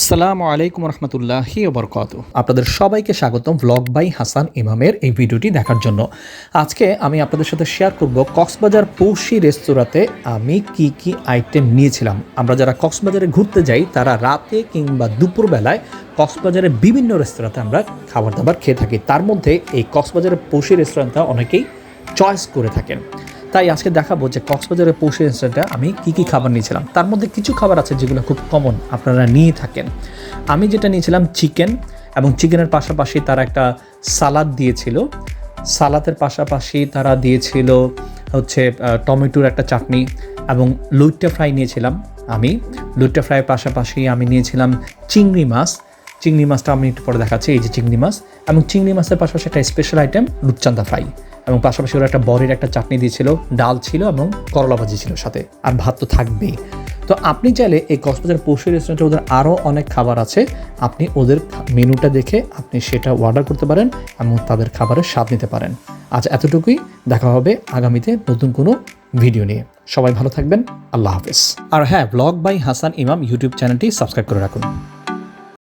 আসসালামু আলাইকুম রহমতুল্লাহি বরকত। আপনাদের সবাইকে স্বাগতম ভ্লগ বাই হাসান ইমামের এই ভিডিওটি দেখার জন্য। আজকে আমি আপনাদের সাথে শেয়ার করব কক্সবাজার পৌষি রেস্তোরাঁতে আমি কি কি আইটেম নিয়েছিলাম। আমরা যারা কক্সবাজারে ঘুরতে যাই, তারা রাতে কিংবা দুপুরবেলায় কক্সবাজারের বিভিন্ন রেস্তোরাঁতে আমরা খাবার দাবার খেয়ে থাকি। তার মধ্যে এই কক্সবাজারের পৌষি রেস্তোরাঁটা অনেকেই চয়েস করে থাকেন। তাই আজকে দেখাবো যে কক্সবাজারের পৌষে রেস্টুরেন্টে আমি কি কি খাবার নিয়েছিলাম। তার মধ্যে কিছু খাবার আছে যেগুলো খুব কমন আপনারা নিয়ে থাকেন। আমি যেটা নিয়েছিলাম চিকেন এবং চিকেনের পাশাপাশি তারা একটা সালাদ দিয়েছিল। সালাদের পাশাপাশি তারা দিয়েছিল হচ্ছে টমেটোর একটা চাটনি এবং লুইট্টা ফ্রাই নিয়েছিলাম আমি। লুইট্টা ফ্রাইয়ের পাশাপাশি আমি নিয়েছিলাম চিংড়ি মাছ। চিংড়ি মাছটা আমি একটু পরে দেখাচ্ছি, এই যে চিংড়ি মাছ। এবং চিংড়ি মাছের পাশাপাশি একটা স্পেশাল আইটেম রূপচান্দা ফ্রাই। এবং পাশাপাশি ওরা একটা বরের একটা চাটনি দিয়েছিল, ডাল ছিল এবং করলা ভাজি ছিল সাথে, আর ভাত তো থাকবেই। তো আপনি চাইলে এই কক্সবাজার পশু রেস্টুরেন্টে ওদের আরও অনেক খাবার আছে, আপনি ওদের মেনুটা দেখে আপনি সেটা অর্ডার করতে পারেন এবং তাদের খাবারের স্বাদ নিতে পারেন। আজ এতটুকুই, দেখা হবে আগামীতে নতুন কোনো ভিডিও নিয়ে। সবাই ভালো থাকবেন, আল্লাহ হাফেজ। আর হ্যাঁ blog by Hasan Imam YouTube চ্যানেলটি সাবস্ক্রাইব করে রাখুন।